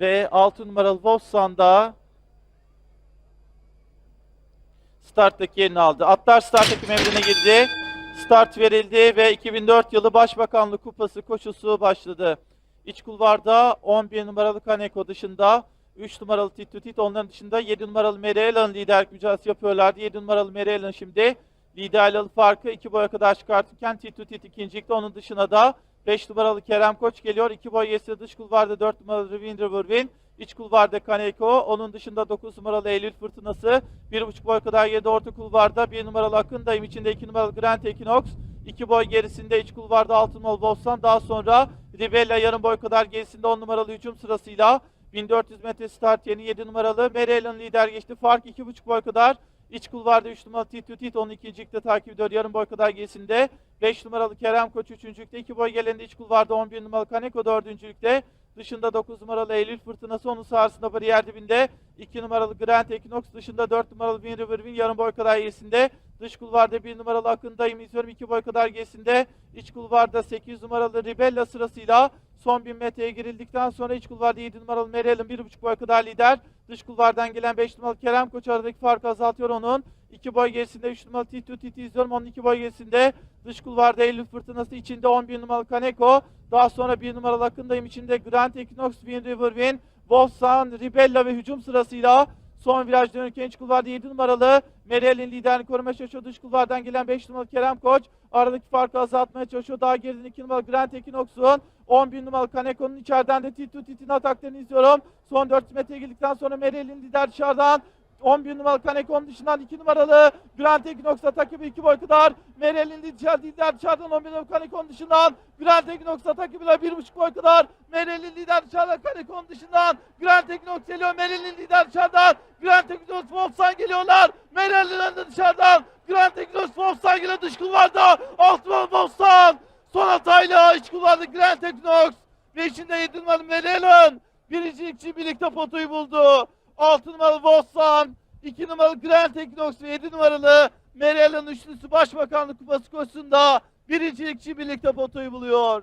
Ve 6 numaralı Wolfson'da starttaki yerini aldı. Atlar start ekip emrine girdi. Start verildi ve 2004 yılı Başbakanlık Kupası koşusu başladı. İç kulvarda 11 numaralı Kaneko dışında 3 numaralı Tito Tit onların dışında 7 numaralı Merelan liderlik mücadelesi yapıyorlardı. 7 numaralı Merelan şimdi liderliği farkı 2 boya kadar çıkartırken Tito Tit ikincilikte onun dışına da 5 numaralı Kerem Koç geliyor. 2 boy gerisi dış kulvarda 4 numaralı Rivin Riverwin. İç kulvarda Kaneko. Onun dışında 9 numaralı Eylül Fırtınası. 1,5 boy kadar geride orta kulvarda. 1 numaralı Akındayım. içinde 2 numaralı Grand Equinox. 2 boy gerisinde iç kulvarda 6 numaralı Bostan. Daha sonra Ribella yarım boy kadar gerisinde 10 numaralı hücum sırasıyla 1400 metre start yeni 7 numaralı Merel'in lider geçti. Fark 2,5 boy kadar. İç kulvarda 3 numaralı Tito Tit 12. ikincilikte takip ediyor. Yarım boy kadar gerisinde. 5 numaralı Kerem Koç 3. lükte. 2 boy gelende iç kulvarda 11 numaralı Kaneko 4. lükte. Dışında 9 numaralı Eylül Fırtınası onun sahasında bariyer dibinde. 2 numaralı Grand Equinox dışında 4 numaralı Win River Win yarım boy kadar gerisinde. Dış kulvarda 1 numaralı Akındayım izliyorum 2 boy kadar gerisinde. İç kulvarda 8 numaralı Ribella sırasıyla son 1000 metreye girildikten sonra iç kulvarda 7 numaralı Meral'ın 1,5 boy kadar lider. Dış kulvardan gelen 5 numaralı Kerem Koç aradaki farkı azaltıyor onun. 2 boy gerisinde 3 numaralı Tito Titi izliyorum. Onun 2 boy gerisinde dış kulvarda Eylül Fırtınası içinde 11 numaralı Kaneko. Daha sonra 1 numaralı Akındayım içinde Grand Equinox, Wind River Win, Wolfsan, Ribella ve hücum sırasıyla son viraj dönürken iç kulvarda 7 numaralı Merel'in liderini korumaya çalışıyor. Dış kulvardan gelen 5 numaralı Kerem Koç aradaki farkı azaltmaya çalışıyor. Daha geriden 2 numaralı Grand Equinox'un 11 numaralı Kaneko'nun içeriden de Tito Titi'nin ataklarını izliyorum. Son 400 metreye girdikten sonra Merel'in lider dışarıdan 11 numaralı Kaneko'nun dışından 2 numaralı Grand Equinox'la takibi 2 boy kadar. Merel'in lider, dışarıdan 11 numaralı Kaneko'nun dışından Grand Equinox'la takibiyle 1,5 boy kadar. Merel'in lider dışarıdan Kaneko'nun dışından Grand Equinox geliyor. Merel'in lider dışarıdan Grand Equinox Wolfsan geliyorlar. Merel'in önünde dışarıdan Grand Equinox Wolfsan geliyor dış kulvarda. Numaralı Wolfsan. Son hatayla iç kulvarda Grand Equinox. Ve içinde 7 numaralı Merel'in. Birinci ikisi birlikte potoyu buldu. 6 numaralı Wolfsan. 2 numaralı Grand Equinox ve 7 numaralı Merel'in üçlüsü Başbakanlık Kupası koşusunda birincilikçi birlikte potoyu buluyor.